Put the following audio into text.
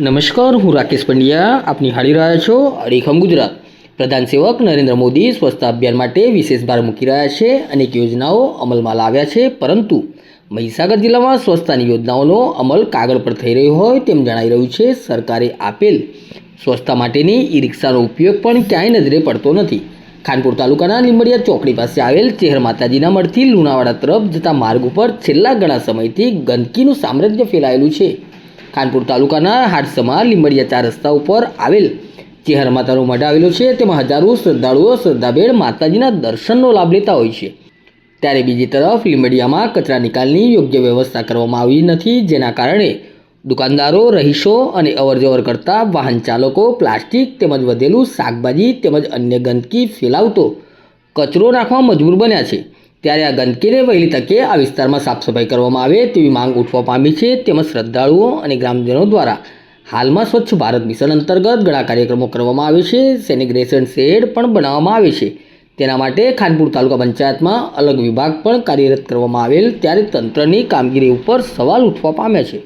નમસ્કાર, હું રાકેશ પંડ્યા. આપ નિહાળી રહ્યા છો અડીખમ ગુજરાત. પ્રધાન સેવક નરેન્દ્ર મોદી સ્વચ્છતા અભિયાન માટે વિશેષ ભાર મૂકી રહ્યા છે. અનેક યોજનાઓ અમલમાં લાવ્યા છે, પરંતુ મહીસાગર જિલ્લામાં સ્વચ્છતાની યોજનાઓનો અમલ કાગળ પર થઈ રહ્યો હોય તેમ જણાઈ રહ્યું છે. સરકારે આપેલ સ્વચ્છતા માટેની ઈ રિક્ષાનો ઉપયોગ પણ ક્યાંય નજરે પડતો નથી. ખાનપુર તાલુકાના લીંબડિયા ચોકડી પાસે આવેલ ચેહર માતાજીના મળથી લુણાવાડા તરફ જતા માર્ગ ઉપર છેલ્લા ઘણા સમયથી ગંદકીનું સામ્રાજ્ય ફેલાયેલું છે. ખાનપુર તાલુકાના હાડસમાં લીંબડિયા ચાર રસ્તા ઉપર આવેલ ચેહર માતાનો મઢ આવેલો છે. તેમાં હજારો શ્રદ્ધાળુઓ શ્રદ્ધાભેર માતાજીના દર્શનનો લાભ લેતા હોય છે. ત્યારે બીજી તરફ લીંબડિયામાં કચરા નિકાલની યોગ્ય વ્યવસ્થા કરવામાં આવી નથી. જેના કારણે દુકાનદારો, રહીશો અને અવરજવર કરતા વાહન ચાલકો, પ્લાસ્ટિક તેમજ વધેલું શાકભાજી તેમજ અન્ય ગંદકી ફેલાવતો કચરો નાખવા મજબૂર બન્યા છે. ત્યારે આ ગંદકીને વહેલી તકે આ વિસ્તારમાં સાફ સફાઈ કરવામાં આવે તેવી માંગ ઉઠવા પામી છે તેમજ શ્રદ્ધાળુઓ અને ગ્રામજનો દ્વારા હાલમાં સ્વચ્છ ભારત મિશન અંતર્ગત ઘણા કાર્યક્રમો કરવામાં આવે છે. સેનિગ્રેશન શેડ પણ બનાવવામાં આવે છે. તેના માટે ખાનપુર તાલુકા પંચાયતમાં અલગ વિભાગ પણ કાર્યરત કરવામાં આવેલ ત્યારે તંત્રની કામગીરી ઉપર સવાલ ઉઠવા પામ્યા છે.